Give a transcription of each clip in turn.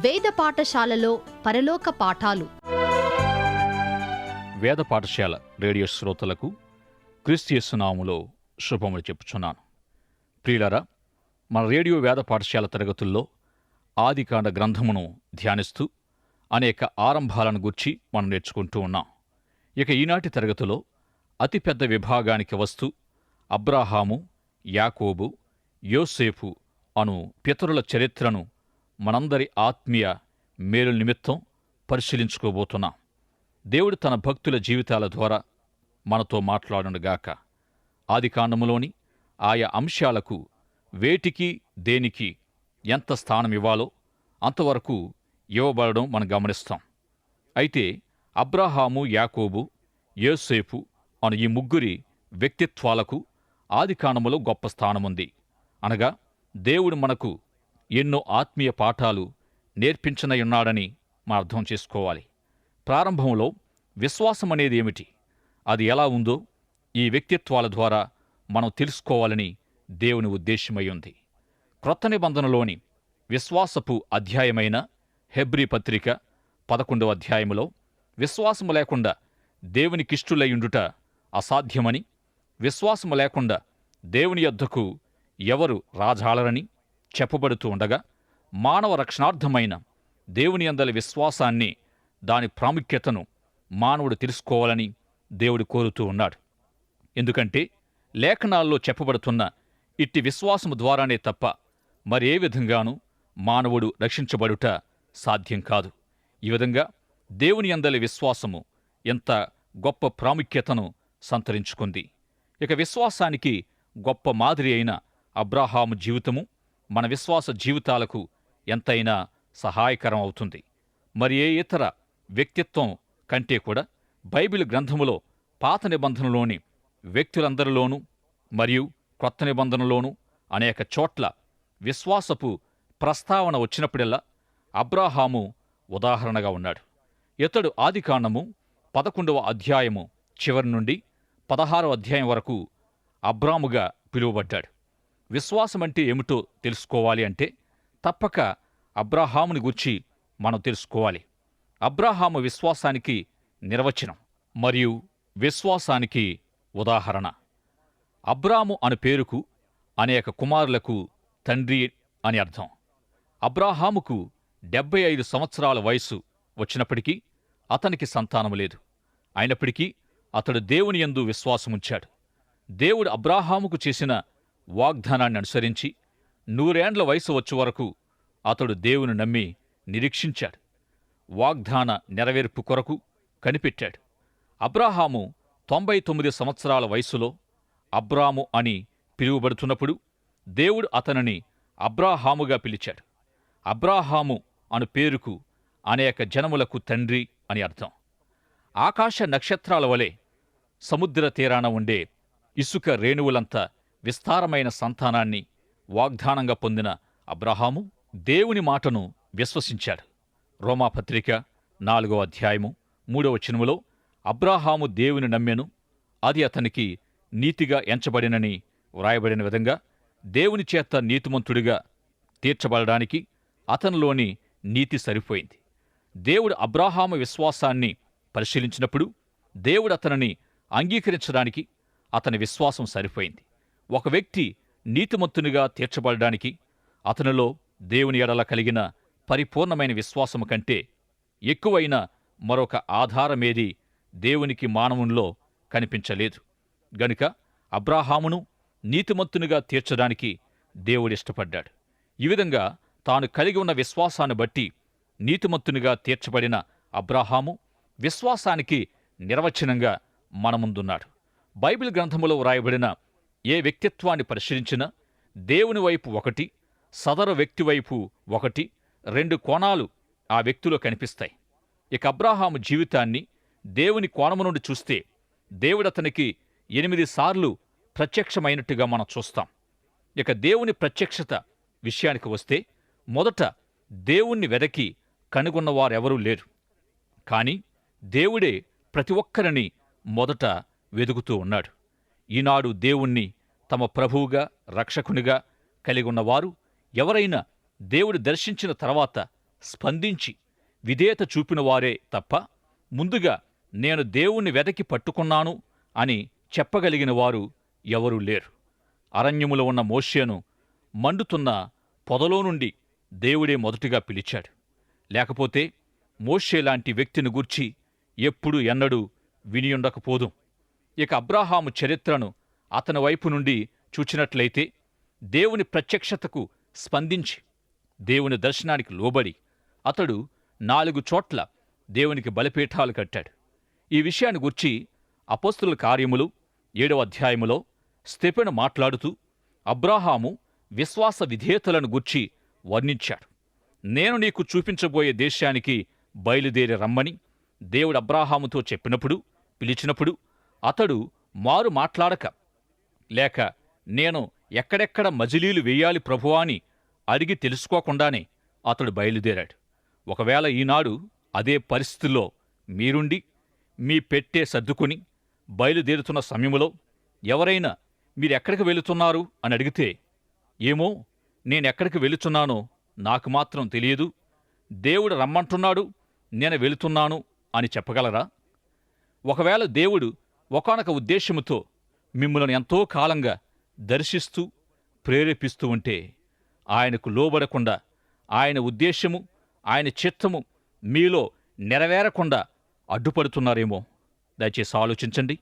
వేద పాఠశాలలో పరలోక పాఠాలు. వేద పాఠశాల రేడియో శ్రోతలకు క్రిస్తియస్సునాములో శుభములు చెప్పుచున్నాను. ప్రియులరా మన రేడియో వేద పాఠశాల తరగతుల్లో ఆదికాండ గ్రంథమును ధ్యానిస్తూ అనేక ఆరంభాలను గుర్చి మనం నేర్చుకుంటూ ఉన్నాం. ఇక ఈనాటి తరగతిలో అతిపెద్ద విభాగానికి వస్తూ అబ్రాహాము యాకోబు యోసేపు అను పితరుల చరిత్రను మనందరి ఆత్మీయ మేలు నిమిత్తం పరిశీలించుకోబోతున్నాం. దేవుడు తన భక్తుల జీవితాల ద్వారా మనతో మాట్లాడునుగాక. ఆదికాండములోని ఆయా అంశాలకు వేటికి దేనికి ఎంత స్థానం ఇవ్వాలో అంతవరకు ఇవ్వబడడం మనం గమనిస్తాం. అయితే అబ్రాహాము యాకోబు యోసేపు అను ఈ ముగ్గురి వ్యక్తిత్వాలకు ఆదికాండములో గొప్ప స్థానముంది. అనగా దేవుడు మనకు ఎన్నో ఆత్మీయ పాఠాలు నేర్పించనయున్నాడని మనం అర్థం చేసుకోవాలి. ప్రారంభంలో విశ్వాసం అనేది ఏమిటి అది ఎలా ఉందో ఈ వ్యక్తిత్వాల ద్వారా మనం తెలుసుకోవాలని దేవుని ఉద్దేశమై ఉంది క్రొత్త నిబంధనలోని విశ్వాసపు అధ్యాయమైన హెబ్రీ పత్రిక పదకొండవ అధ్యాయములో విశ్వాసము లేకుండా దేవునికిష్టులయ్యుండుట అసాధ్యమని విశ్వాసము లేకుండా దేవుని యొద్దకు ఎవరు రాజాలరని చెప్పబడుతూ ఉండగా మానవ రక్షణార్థమైన దేవుని అందలి విశ్వాసాన్ని దాని ప్రాముఖ్యతను మానవుడు తెలుసుకోవాలని దేవుడు కోరుతూ ఉన్నాడు. ఎందుకంటే లేఖనాల్లో చెప్పబడుతున్న ఇట్టి విశ్వాసము ద్వారానే తప్ప మరే విధంగానూ మానవుడు రక్షించబడుట సాధ్యం కాదు. ఈ విధంగా దేవుని అందలి విశ్వాసము ఎంత గొప్ప ప్రాముఖ్యతను సంతరించుకుంది. ఇక విశ్వాసానికి గొప్ప మాదిరి అయిన అబ్రాహాము జీవితము మన విశ్వాస జీవితాలకు ఎంతైనా సహాయకరం అవుతుంది. మరి ఏ ఇతర వ్యక్తిత్వం కంటే కూడా బైబిల్ గ్రంథములో పాత నిబంధనలోని వ్యక్తులందరిలోనూ మరియు క్రొత్త నిబంధనలోనూ అనేక చోట్ల విశ్వాసపు ప్రస్తావన వచ్చినప్పుడల్లా అబ్రాహాము ఉదాహరణగా ఉన్నాడు. ఇతడు ఆదికాండము పదకొండవ అధ్యాయము చివరి నుండి పదహారవ అధ్యాయం వరకు అబ్రాముగా పిలువబడ్డాడు. విశ్వాసమంటే ఏమిటో తెలుసుకోవాలి అంటే తప్పక అబ్రాహాముని గురించి మనం తెలుసుకోవాలి. అబ్రాహాము విశ్వాసానికి నిర్వచనం మరియు విశ్వాసానికి ఉదాహరణ. అబ్రాము అను పేరుకు అనేక కుమారులకు తండ్రి అని అర్థం. అబ్రాహాముకు డెబ్బై ఐదు సంవత్సరాల వయసు వచ్చినప్పటికీ అతనికి సంతానము లేదు. అయినప్పటికీ అతడు దేవుని యందు విశ్వాసముంచాడు. దేవుడు అబ్రాహాముకు చేసిన వాగ్దానాన్ని అనుసరించి నూరేండ్ల వయసు వచ్చే వరకు అతడు దేవుని నమ్మి నిరీక్షించాడు. వాగ్దాన నెరవేర్పు కొరకు కనిపెట్టాడు. అబ్రాహాము తొంభై తొమ్మిది సంవత్సరాల వయసులో అబ్రాము అని పిలువబడుతున్నప్పుడు దేవుడు అతనిని అబ్రాహాముగా పిలిచాడు. అబ్రాహాము అను పేరుకు అనేక జనములకు తండ్రి అని అర్థం. ఆకాశ నక్షత్రాల వలె సముద్ర తీరాన ఉండే ఇసుక రేణువులంత విస్తారమైన సంతానాన్ని వాగ్దానంగా పొందిన అబ్రహాము దేవుని మాటను విశ్వసించాడు. రోమాపత్రిక నాలుగో అధ్యాయము మూడవ చినుములో అబ్రాహాము దేవుని నమ్మెను అది అతనికి నీతిగా ఎంచబడినని వ్రాయబడిన విధంగా దేవుని చేత నీతిమంతుడిగా తీర్చబడడానికి అతనిలోని నీతి సరిపోయింది. దేవుడు అబ్రాహాము విశ్వాసాన్ని పరిశీలించినప్పుడు దేవుడు అతనిని అంగీకరించడానికి అతని విశ్వాసం సరిపోయింది. ఒక వ్యక్తి నీతిమంతునిగా తీర్చబడడానికి అతనిలో దేవుని ఎడల కలిగిన పరిపూర్ణమైన విశ్వాసము కంటే ఎక్కువైన మరొక ఆధారమేది దేవునికి మానవునిలో కనిపించలేదు. గనుక అబ్రాహామును నీతిమంతునిగా తీర్చడానికి దేవుడిష్టపడ్డాడు ఈ విధంగా తాను కలిగి ఉన్న విశ్వాసాన్ని బట్టి నీతిమంతునిగా తీర్చబడిన అబ్రాహాము విశ్వాసానికి నిర్వచనంగా మన ముందున్నాడు బైబిల్ గ్రంథములో వ్రాయబడిన ఏ వ్యక్తిత్వాన్ని పరిశీలించినా దేవుని వైపు ఒకటి సదరు వ్యక్తి వైపు ఒకటి రెండు కోణాలు ఆ వ్యక్తిలో కనిపిస్తాయి. ఇక అబ్రాహాము జీవితాన్ని దేవుని కోణము నుండి చూస్తే దేవుడు అతనికి ఎనిమిది సార్లు ప్రత్యక్షమైనట్టుగా మనం చూస్తాం. ఇక దేవుని ప్రత్యక్షత విషయానికి వస్తే మొదట దేవుణ్ణి వెదకి కనుగొన్నవారెవరూ లేరు. కానీ దేవుడే ప్రతి ఒక్కరిని మొదట వెదుగుతూ ఉన్నాడు. ఈనాడు దేవుణ్ణి తమ ప్రభువుగా రక్షకునిగా కలిగి ఉన్నవారు ఎవరైనా దేవుడు దర్శించిన తర్వాత స్పందించి విధేయత చూపినవారే తప్ప ముందుగా నేను దేవుణ్ణి వెదకి పట్టుకున్నాను అని చెప్పగలిగిన వారు ఎవరూ లేరు. అరణ్యములో ఉన్న మోషేను మండుతున్న పొదలో నుండి దేవుడే మొదటిగా పిలిచాడు. లేకపోతే మోషే లాంటి వ్యక్తిని గూర్చి ఎప్పుడు ఎన్నడూ వినియుండకపోదు. ఇక అబ్రాహాము చరిత్రను అతని వైపు నుండి చూచినట్లయితే దేవుని ప్రత్యక్షతకు స్పందించి దేవుని దర్శనానికి లోబడి అతడు నాలుగు చోట్ల దేవునికి బలిపీఠాలు కట్టాడు. ఈ విషయాన్ని గుర్చి అపోస్తుల కార్యములు ఏడవ అధ్యాయములో స్టెఫెను మాట్లాడుతూ అబ్రాహాము విశ్వాస విధేయతలను గుర్చి వర్ణించాడు. నేను నీకు చూపించబోయే దేశానికి బయలుదేరి రమ్మని దేవుడు అబ్రాహాముతో చెప్పినప్పుడు పిలిచినప్పుడు అతడు మారు మాట్లాడక. లేక నేను ఎక్కడెక్కడ మజిలీలు వేయాలి ప్రభువా అని అడిగి తెలుసుకోకుండానే అతడు బయలుదేరాడు. ఒకవేళ ఈనాడు అదే పరిస్థితుల్లో మీరుండి మీ పెట్టే సర్దుకుని బయలుదేరుతున్న సమయంలో ఎవరైనా మీరెక్కడికి వెళుతున్నారు అని అడిగితే ఏమో నేనెక్కడికి వెళుతున్నానో నాకు మాత్రం తెలియదు. దేవుడు రమ్మంటున్నాడు నేను వెళుతున్నాను అని చెప్పగలరా? ఒకవేళ దేవుడు ఒకానొక ఉద్దేశముతో మిమ్మలను ఎంతో కాలంగా దర్శిస్తూ ప్రేరేపిస్తూ ఉంటే ఆయనకు లోబడకుండా ఆయన ఉద్దేశము ఆయన చిత్తము మీలో నెరవేరకుండా అడ్డుపడుతున్నారేమో. దయచేసి ఆలోచించండి.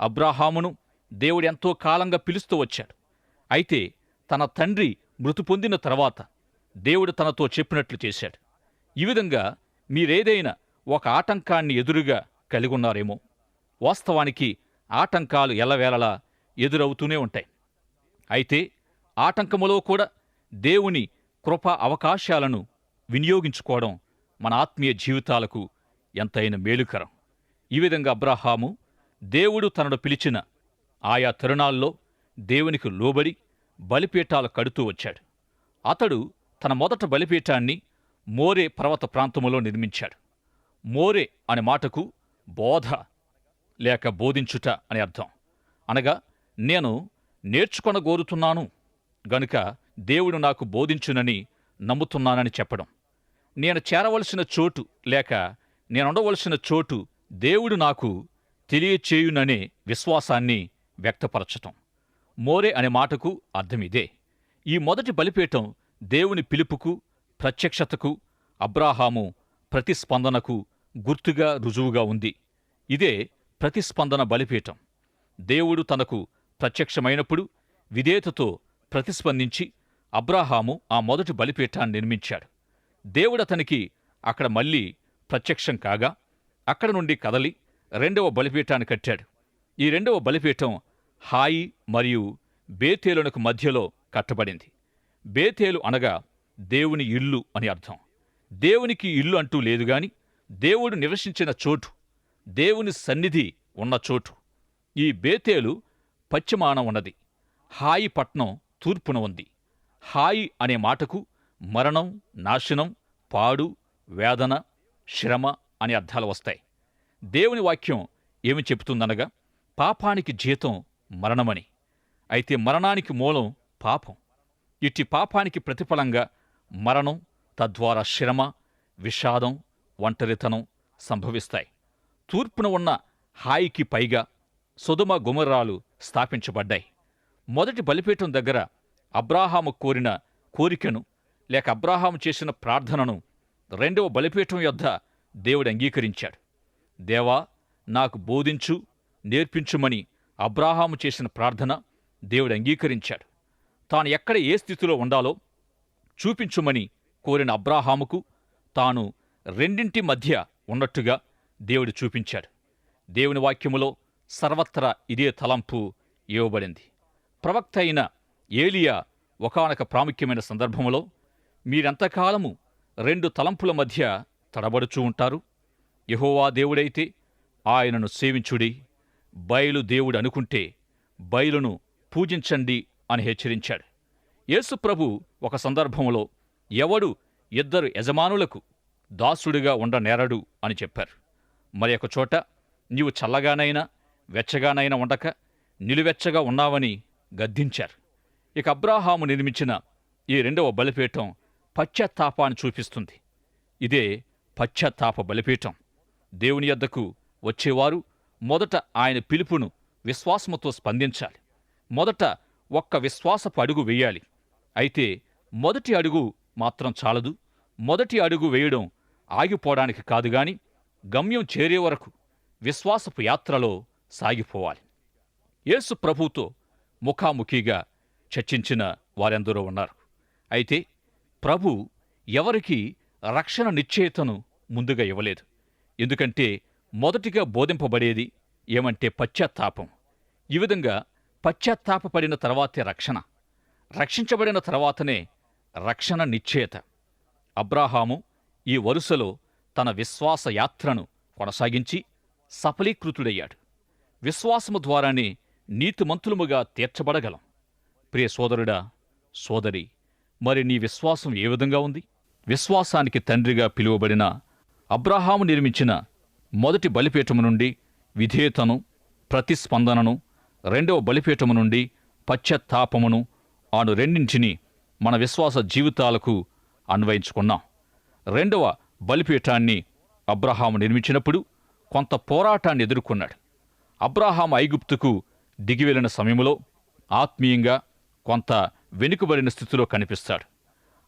అబ్రాహామును దేవుడు ఎంతో కాలంగా పిలుస్తూ వచ్చాడు. అయితే తన తండ్రి మృతి పొందిన తర్వాత దేవుడు తనతో చెప్పినట్లు చేశాడు. ఈ విధంగా మీరేదైనా ఒక ఆటంకాన్ని ఎదురుగా కలిగి ఉన్నారేమో. వాస్తవానికి ఆటంకాలు ఎల్లవేళలా ఎదురవుతూనే ఉంటాయి. అయితే ఆటంకములో కూడా దేవుని కృప అవకాశాలను వినియోగించుకోవడం మన ఆత్మీయ జీవితాలకు ఎంతైన మేలుకరం. ఈ విధంగా అబ్రహాము దేవుడు తనను పిలిచిన ఆయా తరుణాల్లో దేవునికి లోబడి బలిపీఠాలు కడుతూ వచ్చాడు. అతడు తన మొదట బలిపీఠాన్ని మోరే పర్వత ప్రాంతములో నిర్మించాడు. మోరే అనే మాటకు బోధ లేక బోధించుట అని అర్థం. అనగా నేను నేర్చుకొనగోరుతున్నాను గనుక దేవుడు నాకు బోధించునని నమ్ముతున్నానని చెప్పడం. నేను చేరవలసిన చోటు లేక నేనుండవలసిన చోటు దేవుడు నాకు తెలియచేయుననే విశ్వాసాన్ని వ్యక్తపరచటం. మోరే అనే మాటకు అర్థమిదే ఈ మొదటి బలిపీఠం దేవుని పిలుపుకు ప్రత్యక్షతకు అబ్రాహాము ప్రతిస్పందనకు గుర్తుగా రుజువుగా ఉంది. ఇదే ప్రతిస్పందన బలిపీఠం. దేవుడు తనకు ప్రత్యక్షమైనప్పుడు విధేయతతో ప్రతిస్పందించి అబ్రాహాము ఆ మొదటి బలిపీఠాన్ని నిర్మించాడు. దేవుడు అతనికి అక్కడ మళ్ళీ ప్రత్యక్షం కాగా అక్కడ నుండి కదలి రెండవ బలిపీఠాన్ని కట్టాడు. ఈ రెండవ బలిపీఠం హాయి మరియు బేతేలునకు మధ్యలో కట్టబడింది. బేతేలు అనగా దేవుని ఇల్లు అని అర్థం. దేవునికి ఇల్లు అంటూ లేదు గాని దేవుడు నివసించిన చోటు దేవుని సన్నిధి ఉన్న చోటు. ఈ బేతేలు పశ్చిమాన ఉన్నది. హాయి పట్నం తూర్పున ఉంది. హాయి అనే మాటకు మరణం నాశనం పాడు వేదన శ్రమ అనే అర్థాలు వస్తాయి. దేవుని వాక్యం ఏమి చెబుతుందనగా పాపానికి జీతం మరణమని. అయితే మరణానికి మూలం పాపం. ఇట్టి పాపానికి ప్రతిఫలంగా మరణం తద్వారా శ్రమ విషాదం ఒంటరితనం సంభవిస్తాయి. తూర్పున ఉన్న హాయికి పైగా సుధుమ గుమరాలు స్థాపించబడ్డాయి. మొదటి బలిపీఠం దగ్గర అబ్రాహాము కోరిన కోరికను లేక అబ్రాహాము చేసిన ప్రార్థనను రెండవ బలిపీఠం యొద్ద దేవుడు అంగీకరించాడు. దేవా నాకు బోధించు నేర్పించుమని అబ్రాహాము చేసిన ప్రార్థన దేవుడు అంగీకరించాడు. తాను ఎక్కడ ఏ స్థితిలో ఉండాలో చూపించుమని కోరిన అబ్రాహాముకు తాను రెండింటి మధ్య ఉన్నట్టుగా దేవుడు చూపించాడు. దేవుని వాక్యములో సర్వత్రా ఇదే తలంపు ఇవ్వబడింది. ప్రవక్త అయిన ఏలియా ఒకనొక ప్రాముఖ్యమైన సందర్భములో మీరెంతకాలము రెండు తలంపుల మధ్య తడబడుచూ ఉంటారు? యెహోవా దేవుడైతే ఆయనను సేవించుడి. బయలు దేవుడు అనుకుంటే బయలును పూజించండి అని హెచ్చరించాడు. యేసుప్రభు ఒక సందర్భంలో ఎవడు ఇద్దరు యజమానులకు దాసుడిగా ఉండనేరడు అని చెప్పారు. మరి ఒక చోట నీవు చల్లగానైనా వెచ్చగానైనా ఉండక నిలువెచ్చగా ఉన్నావని గద్దించారు. ఇక అబ్రాహాము నిర్మించిన ఈ రెండవ బలిపీఠం పశ్చాత్తాపాన్ని చూపిస్తుంది. ఇదే పశ్చాత్తాప బలిపీఠం. దేవుని యొద్దకు వచ్చేవారు మొదట ఆయన పిలుపును విశ్వాసముతో స్పందించాలి. మొదట ఒక్క విశ్వాసపు అడుగు వేయాలి. అయితే మొదటి అడుగు మాత్రం చాలదు. మొదటి అడుగు వేయడం ఆగిపోవడానికి కాదు కానీ గమ్యం చేరే వరకు విశ్వాసపు యాత్రలో సాగిపోవాలి. యేసు ప్రభుతో ముఖాముఖిగా చర్చించిన వారెందరో ఉన్నారు. అయితే ప్రభు ఎవరికి రక్షణ నిశ్చయితను ముందుగా ఇవ్వలేదు. ఎందుకంటే మొదటిగా బోధింపబడేది ఏమంటే పశ్చాత్తాపం. ఈ విధంగా పశ్చాత్తాపపడిన తర్వాతే రక్షణ. రక్షించబడిన తర్వాతనే రక్షణ నిశ్చయత. అబ్రాహాము ఈ వరుసలో తన విశ్వాస యాత్రను కొనసాగించి సఫలీకృతుడయ్యాడు. విశ్వాసము ద్వారానే నీతిమంతులముగా తీర్చబడగలం. ప్రియ సోదరుడా సోదరి మరి నీ విశ్వాసం ఏ విధంగా ఉంది? విశ్వాసానికి తండ్రిగా పిలువబడిన అబ్రహాము నిర్మించిన మొదటి బలిపీఠము నుండి విధేయతను ప్రతిస్పందనను రెండవ బలిపీఠము నుండి పశ్చాత్తాపమును ఆను రెండింటిని మన విశ్వాస జీవితాలకు అన్వయించుకున్నాం. రెండవ బలిపీఠాన్ని అబ్రహాము నిర్మించినప్పుడు కొంత పోరాటాన్ని ఎదుర్కొన్నాడు. అబ్రహాం ఐగుప్తుకు దిగివెళ్ళిన సమయంలో ఆత్మీయంగా కొంత వెనుకబడిన స్థితిలో కనిపిస్తాడు.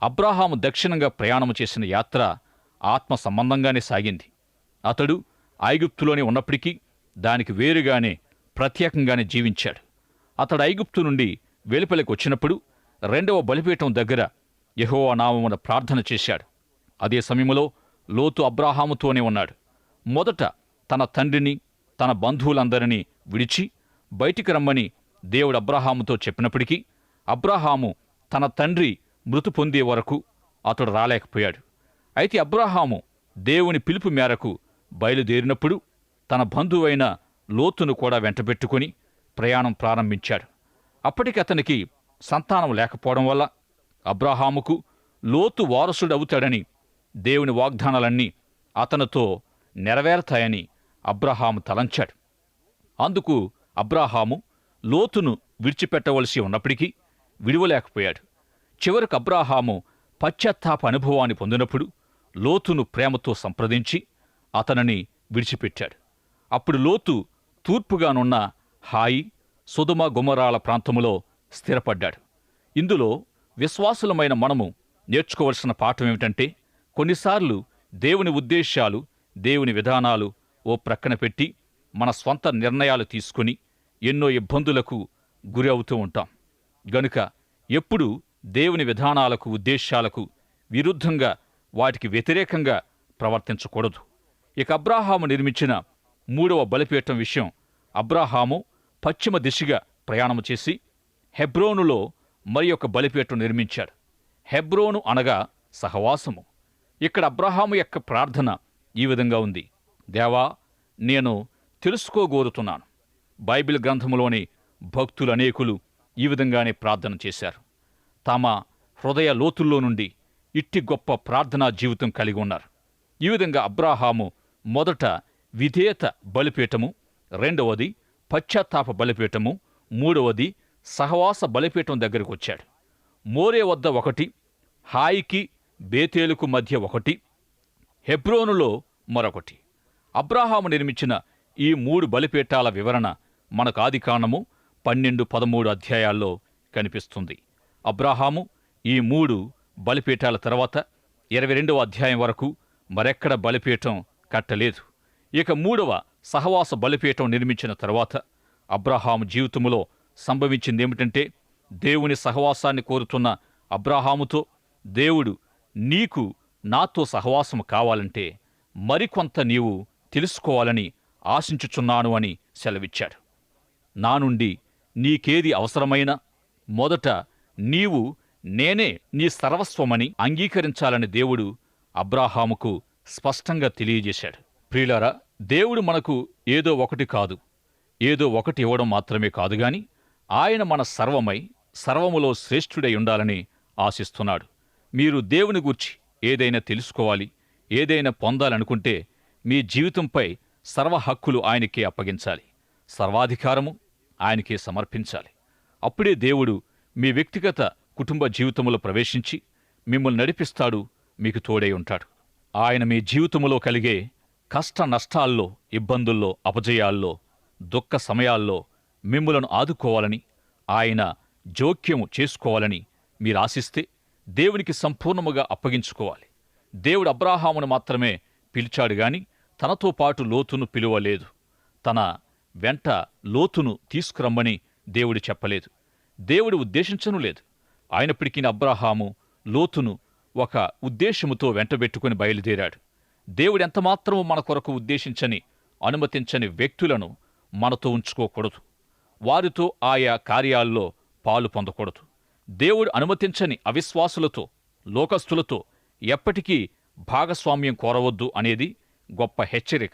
అబ్రహాము దక్షిణంగా ప్రయాణము చేసిన యాత్ర ఆత్మ సంబంధంగానే సాగింది. అతడు ఐగుప్తులోనే ఉన్నప్పటికీ దానికి వేరుగానే ప్రత్యేకంగానే జీవించాడు. అతడు ఐగుప్తు నుండి వెలుపలికి వచ్చినప్పుడు రెండవ బలిపీఠం దగ్గర యహోవా నామమున ప్రార్థన చేశాడు. అదే సమయంలో లోతు అబ్రాహాముతోనే ఉన్నాడు. మొదట తన తండ్రిని తన బంధువులందరినీ విడిచి బయటికి రమ్మని దేవుడు అబ్రాహాముతో చెప్పినప్పటికీ అబ్రాహాము తన తండ్రి మృతి పొందే వరకు అతడు రాలేకపోయాడు. అయితే అబ్రాహాము దేవుని పిలుపు మేరకు బయలుదేరినప్పుడు తన బంధువైన లోతును కూడా వెంటబెట్టుకుని ప్రయాణం ప్రారంభించాడు. అప్పటికి అతనికి సంతానం లేకపోవడం వల్ల అబ్రాహాముకు లోతు వారసుడవుతాడని దేవుని వాగ్దానాలన్నీ అతనితో నెరవేరతాయని అబ్రహాము తలంచాడు. అందుకు అబ్రాహాము లోతును విడిచిపెట్టవలసి ఉన్నప్పటికీ విడువలేకపోయాడు. చివరకు అబ్రాహాము పశ్చాత్తాప అనుభవాన్ని పొందినప్పుడు లోతును ప్రేమతో సంప్రదించి అతనిని విడిచిపెట్టాడు. అప్పుడు లోతు తూర్పుగానున్న హాయి సుధుమ గుమరాల ప్రాంతములో స్థిరపడ్డాడు. ఇందులో విశ్వాసులమైన మనము నేర్చుకోవలసిన పాఠం ఏమిటంటే కొన్నిసార్లు దేవుని ఉద్దేశ్యాలు దేవుని విధానాలు ఓ ప్రక్కన పెట్టి మన స్వంత నిర్ణయాలు తీసుకుని ఎన్నో ఇబ్బందులకు గురి అవుతూ ఉంటాం. గనుక ఎప్పుడు దేవుని విధానాలకు ఉద్దేశాలకు విరుద్ధంగా వాటికి వ్యతిరేకంగా ప్రవర్తించకూడదు. ఇక అబ్రాహాము నిర్మించిన మూడవ బలిపీఠం విషయం అబ్రాహాము పశ్చిమ దిశగా ప్రయాణము చేసి హెబ్రోనులో మరి ఒక బలిపీఠం నిర్మించాడు. హెబ్రోను అనగా సహవాసము. ఇక్కడ అబ్రహాము యొక్క ప్రార్థన ఈ విధంగా ఉంది. దేవా నేను తెలుసుకోగోరుతున్నాను. బైబిల్ గ్రంథములోని భక్తులు అనేకులు ఈ విధంగానే ప్రార్థన చేశారు. తమ హృదయ లోతుల్లో నుండి ఇట్టి గొప్ప ప్రార్థనా జీవితం కలిగి ఉన్నారు. ఈ విధంగా అబ్రాహాము మొదట విధేయత బలిపీఠము రెండవది పశ్చాత్తాప బలిపీఠము మూడవది సహవాస బలిపీఠం దగ్గరకు వచ్చాడు. మోరే వద్ద ఒకటి హాయికి బేతేలుకు మధ్య ఒకటి హెబ్రోనులో మరొకటి. అబ్రాహాము నిర్మించిన ఈ మూడు బలిపీఠాల వివరణ మనకు ఆదికాండము పన్నెండు పదమూడు అధ్యాయాల్లో కనిపిస్తుంది. అబ్రాహాము ఈ మూడు బలిపీఠాల తర్వాత ఇరవై రెండవ అధ్యాయం వరకు మరెక్కడ బలిపీఠం కట్టలేదు. ఇక మూడవ సహవాస బలిపీఠం నిర్మించిన తర్వాత అబ్రహాము జీవితములో సంభవించిందేమిటంటే దేవుని సహవాసాన్ని కోరుతున్న అబ్రాహాముతో దేవుడు నీకు నాతో సహవాసము కావాలంటే మరికొంత నీవు తెలుసుకోవాలని ఆశించుచున్నాను అని సెలవిచ్చాడు. నా నుండి నీకేది అవసరమైనా? మొదట నీవు నేనే నీ సర్వస్వమని అంగీకరించాలని దేవుడు అబ్రాహాముకు స్పష్టంగా తెలియజేశాడు. ప్రియులారా దేవుడు మనకు ఏదో ఒకటి కాదు. ఏదో ఒకటి ఇవ్వడం మాత్రమే కాదు గాని ఆయన మన సర్వమై సర్వములో శ్రేష్ఠుడై ఉండాలని ఆశిస్తున్నాడు. మీరు దేవుని గూర్చి ఏదైనా తెలుసుకోవాలి ఏదైనా పొందాలనుకుంటే మీ జీవితంపై సర్వ హక్కులు ఆయనకే అప్పగించాలి. సర్వాధికారము ఆయనకే సమర్పించాలి. అప్పుడే దేవుడు మీ వ్యక్తిగత కుటుంబ జీవితంలో ప్రవేశించి మిమ్మల్ని నడిపిస్తాడు మీకు తోడై ఉంటాడు. ఆయన మీ జీవితంలో కలిగే కష్ట నష్టాల్లో ఇబ్బందుల్లో అపజయాల్లో దుఃఖ సమయాల్లో మిమ్మలను ఆదుకోవాలని ఆయన జోక్యము చేసుకోవాలని మీరు ఆశిస్తే దేవునికి సంపూర్ణముగా అప్పగించుకోవాలి. దేవుడు అబ్రాహామును మాత్రమే పిలిచాడు గాని తనతో పాటు లోతును పిలువలేదు. తన వెంట లోతును తీసుకురమ్మని దేవుడు చెప్పలేదు. దేవుడు ఉద్దేశించను లేదు. అయినప్పటికీ అబ్రాహాము లోతును ఒక ఉద్దేశముతో వెంటబెట్టుకుని బయలుదేరాడు. దేవుడు ఎంతమాత్రము మన కొరకు ఉద్దేశించని అనుమతించని వ్యక్తులను మనతో ఉంచుకోకూడదు. వారితో ఆయా కార్యాల్లో పాలు పొందకూడదు. దేవుడు అనుమతించని అవిశ్వాసులతో లోకస్తులతో ఎప్పటికీ భాగస్వామ్యం కోరవద్దు అనేది గొప్ప హెచ్చరిక.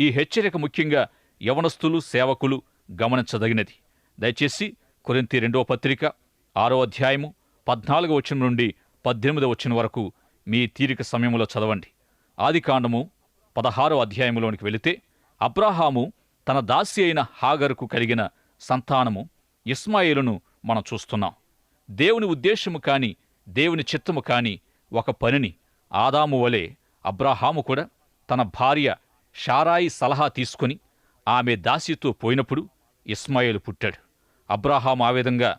ఈ హెచ్చరిక ముఖ్యంగా యవనస్తులు సేవకులు గమనించదగినది. దయచేసి కొరింతి రెండవ పత్రిక ఆరో అధ్యాయము పద్నాలుగో వచ్చిన నుండి పద్దెనిమిదవ వచ్చిన వరకు మీ తీరిక సమయంలో చదవండి. ఆదికాండము పదహారో అధ్యాయంలోనికి వెళితే అబ్రాహాము తన దాసి అయిన హాగరుకు కలిగిన సంతానము ఇస్మాయిలును మనం చూస్తున్నాం. దేవుని ఉద్దేశము కాని దేవుని చిత్తము కాని ఒక పనిని ఆదాము వలె అబ్రాహాము కూడా తన భార్య షారాయి సలహా తీసుకుని ఆమె దాసితో పోయినప్పుడు ఇస్మాయిల్ పుట్టాడు. అబ్రహాం ఆ విధంగా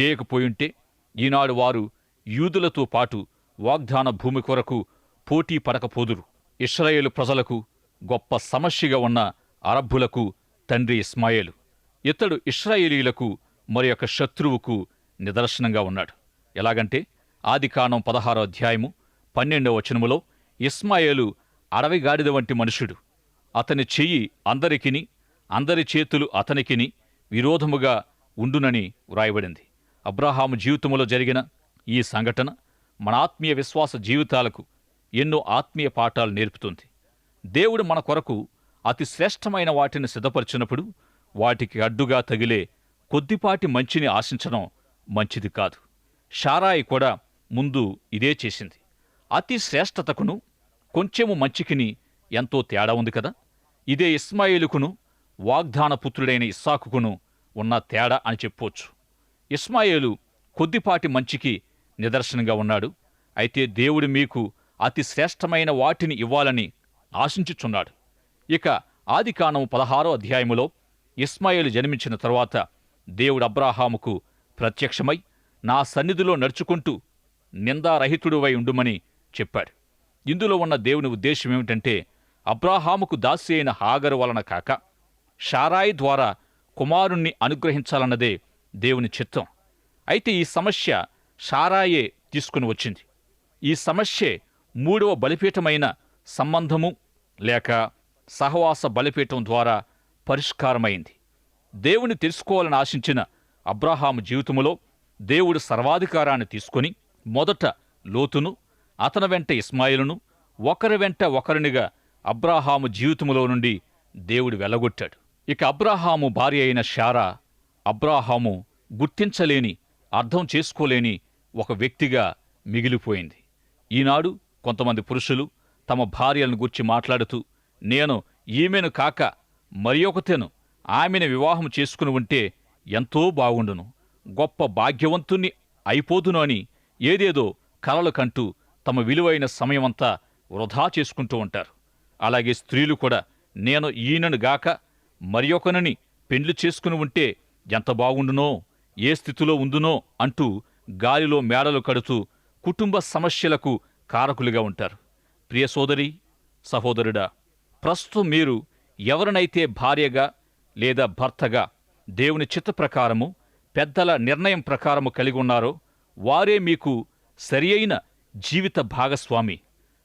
చేయకపోయుంటే ఈనాడు వారు యూదులతో పాటు వాగ్దాన భూమి కొరకు పోటీ పడకపోదురు. ఇస్రాయేలు ప్రజలకు గొప్ప సమస్యగా ఉన్న అరబ్బులకు తండ్రి ఇస్మాయేలు. ఇతడు ఇస్రాయేలీలకు మరి యొక్క శత్రువుకు నిదర్శనంగా ఉన్నాడు. ఎలాగంటే ఆదికాండం పదహారో అధ్యాయము పన్నెండవ వచనములో ఇస్మాయేలు అడవి గాడిద వంటి మనుషుడు. అతని చెయ్యి అందరికిని అందరి చేతులు అతనికిని విరోధముగా ఉండునని వ్రాయబడింది. అబ్రహాము జీవితంలో జరిగిన ఈ సంఘటన మన ఆత్మీయ విశ్వాస జీవితాలకు ఎన్నో ఆత్మీయ పాఠాలు నేర్పుతుంది. దేవుడు మన కొరకు అతి శ్రేష్టమైన వాటిని సిద్ధపరిచినప్పుడు వాటికి అడ్డుగా తగిలే కొద్దిపాటి మంచిని ఆశించడం మంచిది కాదు. షారాయి కూడా ముందు ఇదే చేసింది. అతి శ్రేష్టతకును కొంచెము మంచికిని ఎంతో తేడా ఉంది కదా? ఇదే ఇస్మాయిలుకును వాగ్దానపుత్రుడైన ఇస్సాకుకును ఉన్న తేడా అని చెప్పొచ్చు. ఇస్మాయేలు కొద్దిపాటి మంచికి నిదర్శనంగా ఉన్నాడు. అయితే దేవుడు మీకు అతి శ్రేష్టమైన వాటిని ఇవ్వాలని ఆశించుచున్నాడు. ఇక ఆదికాణం పదహారో అధ్యాయములో ఇస్మాయేలు జన్మించిన తరువాత దేవుడు అబ్రాహాముకు ప్రత్యక్షమై నా సన్నిధిలో నడుచుకుంటూ నిందారహితుడువై ఉండుమని చెప్పాడు. ఇందులో ఉన్న దేవుని ఉద్దేశం ఏమిటంటే అబ్రాహాముకు దాసి అయిన హాగరు వలన కాక షారాయి ద్వారా కుమారుణ్ణి అనుగ్రహించాలన్నదే దేవుని చిత్తం. అయితే ఈ సమస్య షారాయే తీసుకుని వచ్చింది. ఈ సమస్యే మూడవ బలిపీఠమైన సంబంధము లేక సహవాస బలిపీఠం ద్వారా పరిష్కారమైంది. దేవుని తెలుసుకోవాలని ఆశించిన అబ్రాహాము జీవితములో దేవుడు సర్వాధికారాన్ని తీసుకుని మొదట లోతును అతని వెంట ఇస్మాయిలును ఒకరి వెంట ఒకరినిగా అబ్రాహాము జీవితములో నుండి దేవుడు వెలగొట్టాడు. ఇక అబ్రాహాము భార్య అయిన షారా అబ్రాహాము గుర్తించలేని అర్థం చేసుకోలేని ఒక వ్యక్తిగా మిగిలిపోయింది. ఈనాడు కొంతమంది పురుషులు తమ భార్యలను గుర్చి మాట్లాడుతూ నేను ఈమెను కాక మరి ఒకతెను ఆమెను వివాహం చేసుకుని ఉంటే ఎంతో బాగుండును. గొప్ప భాగ్యవంతుణ్ణి అయిపోదును అని ఏదేదో కలలు కంటూ తమ విలువైన సమయమంతా వృధా చేసుకుంటూ ఉంటారు. అలాగే స్త్రీలు కూడా నేను ఈయనను గాక మరి ఒకనని పెండ్లి చేసుకుని ఉంటే ఎంత బాగుండునో ఏ స్థితిలో ఉందునో అంటూ గాలిలో మేడలు కడుతూ కుటుంబ సమస్యలకు కారకులుగా ఉంటారు. ప్రియ సోదరి సహోదరుడా ప్రస్తుతం మీరు ఎవరినైతే భార్యగా లేదా భర్తగా దేవుని చిత్త ప్రకారము పెద్దల నిర్ణయం ప్రకారము కలిగి ఉన్నారో వారే మీకు సరియైన జీవిత భాగస్వామి.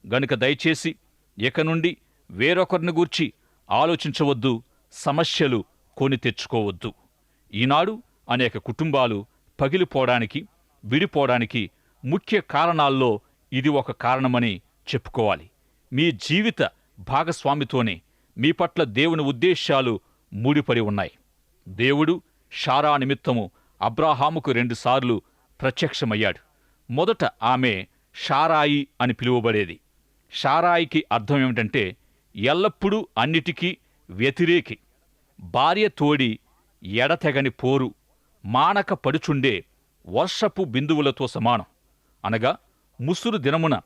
గనుక దయచేసి ఇక నుండి వేరొకరిని గూర్చి ఆలోచించవద్దు సమస్యలు కొని తెచ్చుకోవద్దు. ఈనాడు అనేక కుటుంబాలు పగిలిపోవడానికి విడిపోవడానికి ముఖ్య కారణాల్లో ఇది ఒక కారణమని చెప్పుకోవాలి. మీ జీవిత భాగస్వామితోనే మీ పట్ల దేవుని ఉద్దేశాలు ముడిపడి ఉన్నాయి. దేవుడు షారా నిమిత్తము అబ్రాహాముకు రెండుసార్లు ప్రత్యక్షమయ్యాడు. మొదట ఆమె షారాయి అని పిలువబడేది. షారాయికి అర్థం ఏమిటంటే ఎల్లప్పుడూ అన్నిటికీ వ్యతిరేకి భార్య తోడి ఎడతెగని పోరు మానక పడుచుండే వర్షపు బిందువులతో సమానం. అనగా ముసురు దినమున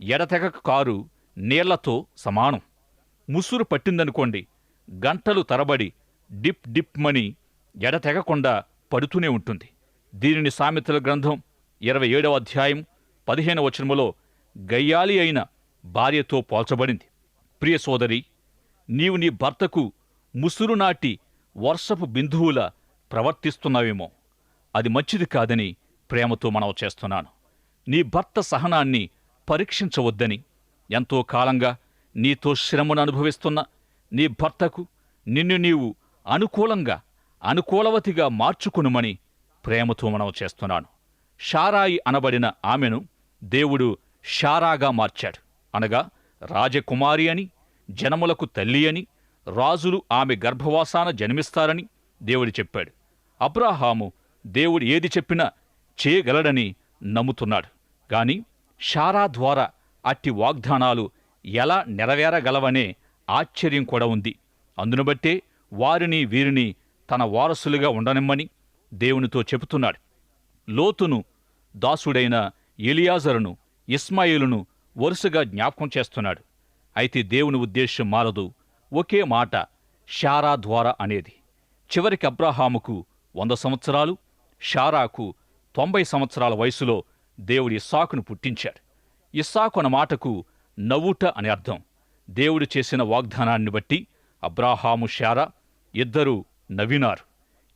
ఎడతెగక కారు నీళ్ళతో సమానం. ముసురు పట్టిందనుకోండి గంటలు తరబడి డిప్ డిప్ మని ఎడతెగకుండా పడుతూనే ఉంటుంది. దీనిని సామెతల గ్రంథం ఇరవై ఏడవ అధ్యాయం పదిహేను వచనములో గయ్యాలి అయిన భార్యతో పోల్చబడింది. ప్రియ సోదరి నీవు నీ భర్తకు ముసురు నాటి వర్షపు బిందువుల ప్రవర్తిస్తున్నావేమో. అది మంచిది కాదని ప్రేమతో మనవి చేస్తున్నాను. నీ భర్త సహనాన్ని పరీక్షించవద్దని. ఎంతో కాలంగా నీతో శ్రమను అనుభవిస్తున్న నీ భర్తకు నిన్ను నీవు అనుకూలంగా అనుకూలవతిగా మార్చుకునుమని ప్రేమతోమనవ చేస్తున్నాను. షారాయి అనబడిన ఆమెను దేవుడు షారాగా మార్చాడు. అనగా రాజకుమారి అని జనములకు తల్లి అని రాజులు ఆమె గర్భవాసాన జన్మిస్తారని దేవుడు చెప్పాడు. అబ్రాహాము దేవుడు ఏది చెప్పినా చేయగలడని నమ్ముతున్నాడు. కాని షారా ద్వారా అట్టి వాగ్దానాలు ఎలా నెరవేరగలవనే ఆశ్చర్యం కూడా ఉంది. అందును బట్టే వారిని వీరిని తన వారసులుగా ఉండనిమ్మని దేవునితో చెబుతున్నాడు. లోతును దాసుడైన ఎలియాజరును ఇస్మాయిలును వరుసగా జ్ఞాపకం చేస్తున్నాడు. అయితే దేవుని ఉద్దేశం మారదు. ఒకే మాట షారా ద్వారా అనేది. చివరికి అబ్రాహాముకు వంద సంవత్సరాలు షారాకు తొంభై సంవత్సరాల వయసులో దేవుడు ఇస్సాకును పుట్టించాడు. ఇస్సాకు అన్న మాటకు నవ్వుట అని అర్థం. దేవుడు చేసిన వాగ్దానాన్ని బట్టి అబ్రాహాము షారా ఇద్దరూ నవ్వినారు.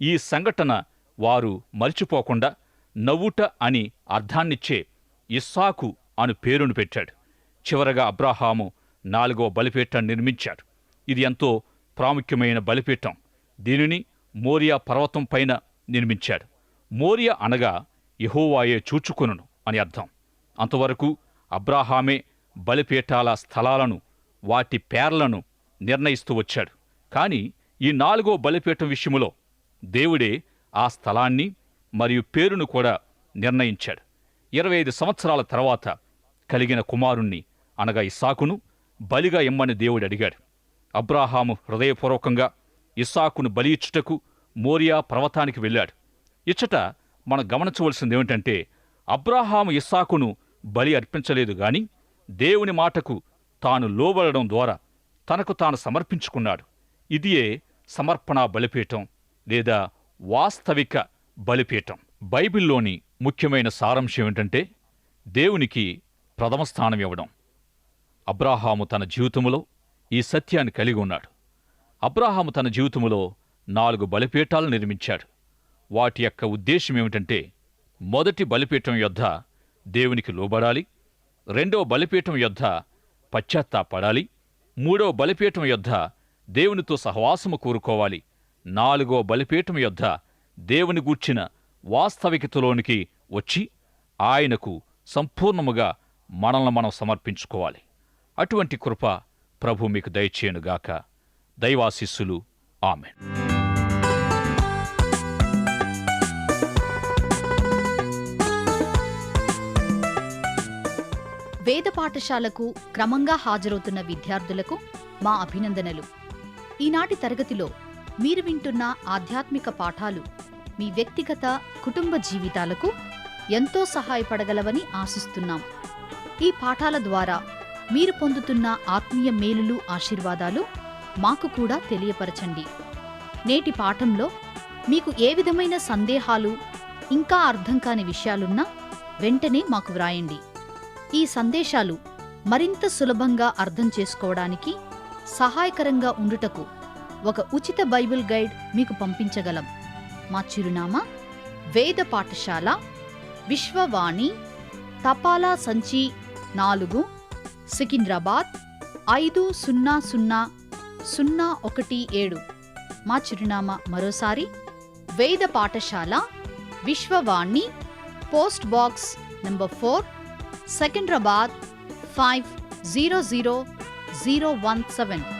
ఈ సంఘటన వారు మర్చిపోకుండా నవ్వుట అని అర్థాన్నిచ్చే ఇస్సాకు అను పేరును పెట్టాడు. చివరగా అబ్రాహాము నాలుగో బలిపీఠాన్ని నిర్మించాడు. ఇది ఎంతో ప్రాముఖ్యమైన బలిపీఠం. దీనిని మోరియా పర్వతం పైన నిర్మించాడు. మోరియా అనగా యహోవాయే చూచుకొనును అని అర్థం. అంతవరకు అబ్రాహామే బలిపీఠాల స్థలాలను వాటి పేర్లను నిర్ణయిస్తూ వచ్చాడు. కానీ ఈ నాలుగో బలిపీఠం విషయములో దేవుడే ఆ స్థలాన్ని మరియు పేరును కూడా నిర్ణయించాడు. ఇరవై ఐదు సంవత్సరాల తర్వాత కలిగిన కుమారుణ్ణి అనగా ఇస్సాకును బలిగా ఇమ్మని దేవుడు అడిగాడు. అబ్రాహాము హృదయపూర్వకంగా ఇస్సాకును బలి ఇచ్చుటకు మోరియా పర్వతానికి వెళ్ళాడు. ఇచ్చట మనం గమనించవలసింది ఏమిటంటే అబ్రాహాము ఇస్సాకును బలి అర్పించలేదు గాని దేవుని మాటకు తాను లోబడడం ద్వారా తనకు తాను సమర్పించుకున్నాడు. ఇదియే సమర్పణ బలిపీఠం లేదా వాస్తవిక బలిపీఠం. బైబిల్లోని ముఖ్యమైన సారాంశం ఏమిటంటే దేవునికి ప్రథమ స్థానం ఇవ్వడం. అబ్రాహాము తన జీవితములో ఈ సత్యాన్ని కలిగి ఉన్నాడు. అబ్రాహాము తన జీవితములో నాలుగు బలిపీఠాలు నిర్మించాడు. వాటి యొక్క ఉద్దేశం ఏమిటంటే మొదటి బలిపీఠం యొద్ద దేవునికి లోబడాలి రెండవ బలిపీఠం యొద్ద పశ్చాత్తాపడాలి మూడవ బలిపీఠం యొద్ద దేవునితో సహవాసము కోరుకోవాలి. నాలుగో బలిపీఠం యొద్ద దేవుని గూర్చిన వాస్తవికతలోనికి వచ్చి ఆయనకు సంపూర్ణముగా మనల్ని మనం సమర్పించుకోవాలి. అటువంటి కృప ప్రభు మీకు దయచేయనుగాక దైవాశిస్సులు. ఆమె వేద పాఠశాలకు క్రమంగా హాజరవుతున్న విద్యార్థులకు మా అభినందనలు. ఈనాటి తరగతిలో మీరు వింటున్న ఆధ్యాత్మిక పాఠాలు మీ వ్యక్తిగత కుటుంబ జీవితాలకు ఎంతో సహాయపడగలవని ఆశిస్తున్నాం. ఈ పాఠాల ద్వారా మీరు పొందుతున్న ఆత్మీయ మేలులు ఆశీర్వాదాలు మాకు కూడా తెలియపరచండి. నేటి పాఠంలో మీకు ఏ విధమైన సందేహాలు ఇంకా అర్థం కాని విషయాలున్నా వెంటనే మాకు వ్రాయండి. ఈ సందేశాలు మరింత సులభంగా అర్థం చేసుకోవడానికి సహాయకరంగా ఉండుటకు ఒక ఉచిత బైబిల్ గైడ్ మీకు పంపించగలం. మా చిరునామా వేద పాఠశాల విశ్వవాణి తపాలా సంచి నాలుగు సికింద్రాబాద్ ఐదు సున్నా సున్నా సున్నా ఒకటి ఏడు. మా చిరునామా మరోసారి Veda Pathashala Vishwavani post box number four Secunderabad five zero zero 017